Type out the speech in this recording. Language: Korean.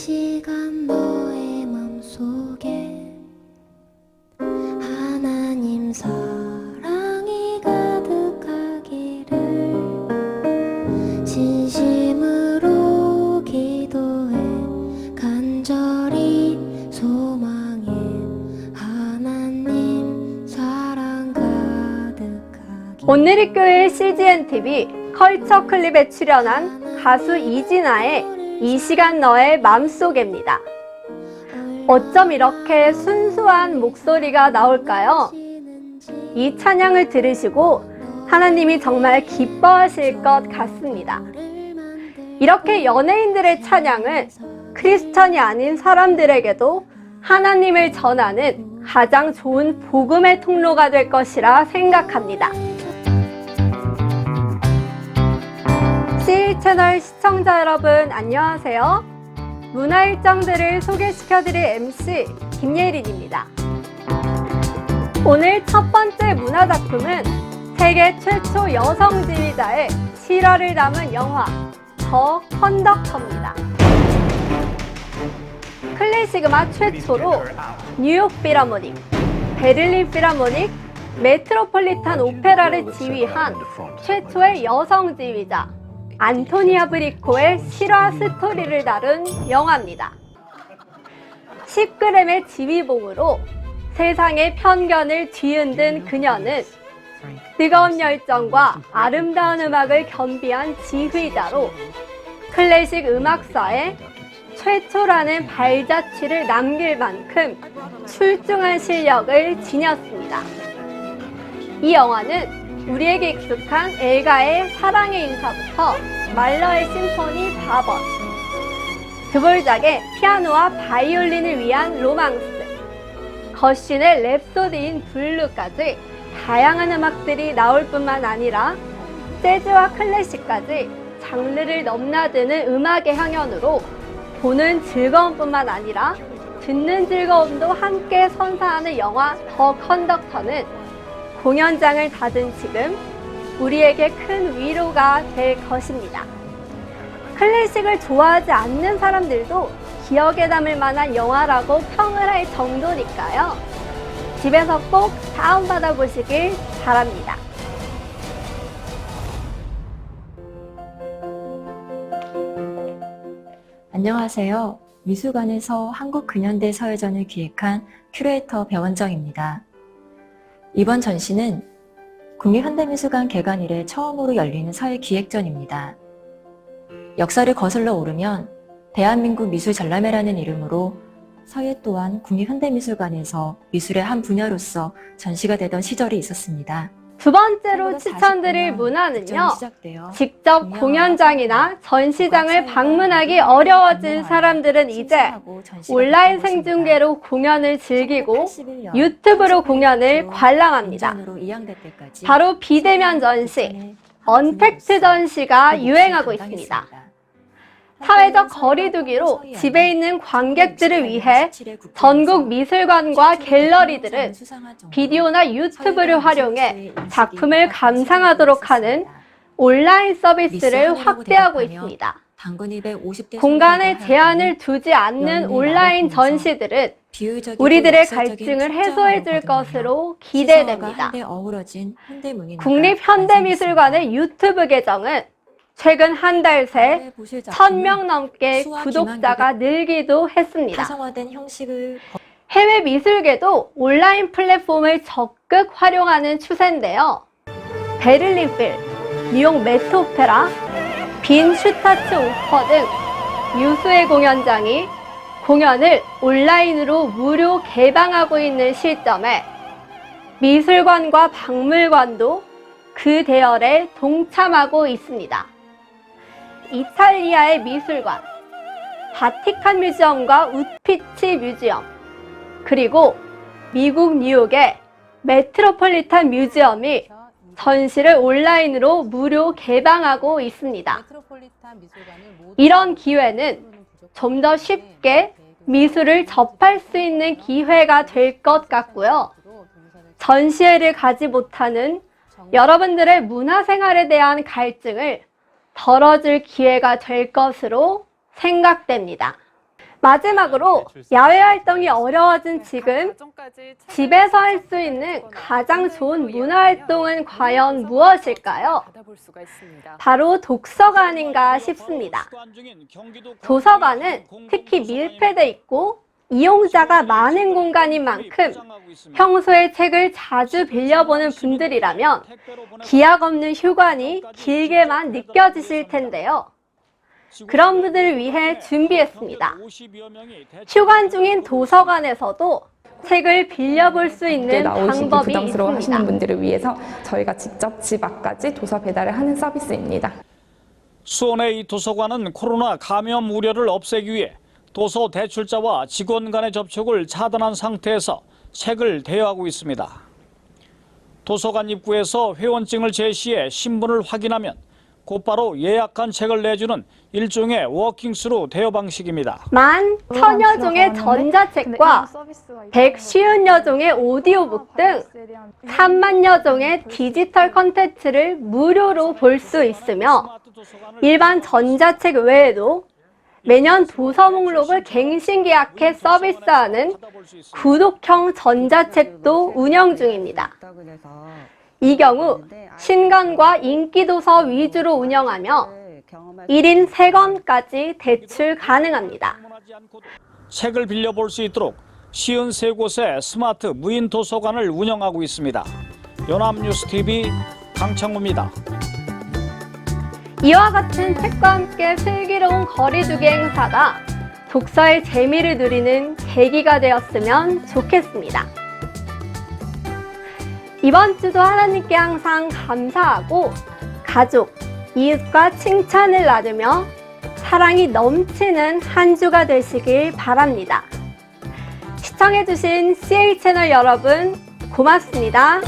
시간 너의 맘속에 하나님 사랑이 가득하기를 진심으로 기도해 간절히 소망해 하나님 사랑 가득하기 오늘의 교회 CGN TV 컬처 클립에 출연한 가수 이진아의 이 시간 너의 맘속에입니다. 어쩜 이렇게 순수한 목소리가 나올까요? 이 찬양을 들으시고 하나님이 정말 기뻐하실 것 같습니다. 이렇게 연예인들의 찬양은 크리스천이 아닌 사람들에게도 하나님을 전하는 가장 좋은 복음의 통로가 될 것이라 생각합니다. C 채널 시청자 여러분 안녕하세요. 문화 일정들을 소개시켜드릴 MC 김예린입니다. 오늘 첫 번째 문화 작품은 세계 최초 여성 지휘자의 실화를 담은 영화 더 컨덕터입니다. 클래식 음악 최초로 뉴욕 필하모닉, 베를린 필하모닉, 메트로폴리탄 오페라를 지휘한 최초의 여성 지휘자 안토니아 브리코의 실화 스토리를 다룬 영화입니다. 10g의 지휘봉으로 세상의 편견을 뒤흔든 그녀는 뜨거운 열정과 아름다운 음악을 겸비한 지휘자로 클래식 음악사에 최초라는 발자취를 남길 만큼 출중한 실력을 지녔습니다. 이 영화는 우리에게 익숙한 엘가의 사랑의 인사부터 말러의 심포니 4번, 드볼작의 피아노와 바이올린을 위한 로망스, 거신의 랩소디인 블루까지 다양한 음악들이 나올 뿐만 아니라 재즈와 클래식까지 장르를 넘나드는 음악의 향연으로 보는 즐거움뿐만 아니라 듣는 즐거움도 함께 선사하는 영화 더 컨덕터는 공연장을 닫은 지금 우리에게 큰 위로가 될 것입니다. 클래식을 좋아하지 않는 사람들도 기억에 남을 만한 영화라고 평을 할 정도니까요. 집에서 꼭 다운받아 보시길 바랍니다. 안녕하세요. 미술관에서 한국 근현대 서예전을 기획한 큐레이터 배원정입니다. 이번 전시는 국립현대미술관 개관 이래 처음으로 열리는 서예 기획전입니다. 역사를 거슬러 오르면 대한민국 미술 전람회라는 이름으로 서예 또한 국립현대미술관에서 미술의 한 분야로서 전시가 되던 시절이 있었습니다. 두 번째로 1940 추천드릴 년 문화는요. 직접 공연장이나 전시장을 방문하기 어려워진 사람들은 이제 온라인 생중계로 공연을 즐기고 유튜브로 공연을 관람합니다. 바로 비대면 전시, 언택트 전시가 유행하고 있습니다. 사회적 거리두기로 집에 있는 관객들을 위해 전국 미술관과 갤러리들은 비디오나 유튜브를 활용해 작품을 감상하도록 하는 온라인 서비스를 확대하고 있습니다. 공간에 제한을 두지 않는 온라인 전시들은 우리들의 갈증을 해소해 줄 것으로 기대됩니다. 국립현대미술관의 유튜브 계정은 최근 한 달 새 1000명 넘게 구독자가 늘기도 했습니다. 해외 미술계도 온라인 플랫폼을 적극 활용하는 추세인데요. 베를린 필, 뉴욕 메트 오페라, 빈 슈타츠 오퍼 등 유수의 공연장이 공연을 온라인으로 무료 개방하고 있는 시점에 미술관과 박물관도 그 대열에 동참하고 있습니다. 이탈리아의 미술관, 바티칸 뮤지엄과 우피치 뮤지엄, 그리고 미국 뉴욕의 메트로폴리탄 뮤지엄이 전시를 온라인으로 무료 개방하고 있습니다. 이런 기회는 좀 더 쉽게 미술을 접할 수 있는 기회가 될 것 같고요. 전시회를 가지 못하는 여러분들의 문화생활에 대한 갈증을 덜어줄 기회가 될 것으로 생각됩니다. 마지막으로 야외 활동이 어려워진 지금 집에서 할 수 있는 가장 좋은 문화 활동은 과연 무엇일까요? 바로 독서관인가 싶습니다. 도서관은 특히 밀폐돼 있고 이용자가 많은 공간인 만큼 평소에 책을 자주 빌려보는 분들이라면 기약 없는 휴관이 길게만 느껴지실 텐데요. 그런 분들을 위해 준비했습니다. 휴관 중인 도서관에서도 책을 빌려볼 수 있는 방법이 부담스러워 있습니다. 분들을 위해서 저희가 직접 집 앞까지 도서 배달을 하는 서비스입니다. 수원의 이 도서관은 코로나 감염 우려를 없애기 위해 도서 대출자와 직원 간의 접촉을 차단한 상태에서 책을 대여하고 있습니다. 도서관 입구에서 회원증을 제시해 신분을 확인하면 곧바로 예약한 책을 내주는 일종의 워킹스루 대여 방식입니다. 만 천여 종의 전자책과 150여 종의 오디오북 등 3만여 종의 디지털 컨텐츠를 무료로 볼 수 있으며 일반 전자책 외에도 매년 도서 목록을 갱신 계약해 서비스하는 구독형 전자책도 운영 중입니다. 이 경우 신간과 인기도서 위주로 운영하며 1인 3권까지 대출 가능합니다. 책을 빌려볼 수 있도록 쉬운 세 곳의 스마트 무인 도서관을 운영하고 있습니다. 연합뉴스TV 강창우입니다. 이와 같은 책과 함께 슬기로운 거리두기 행사가 독서의 재미를 누리는 계기가 되었으면 좋겠습니다. 이번 주도 하나님께 항상 감사하고 가족, 이웃과 칭찬을 나누며 사랑이 넘치는 한 주가 되시길 바랍니다. 시청해주신 CA 채널 여러분, 고맙습니다.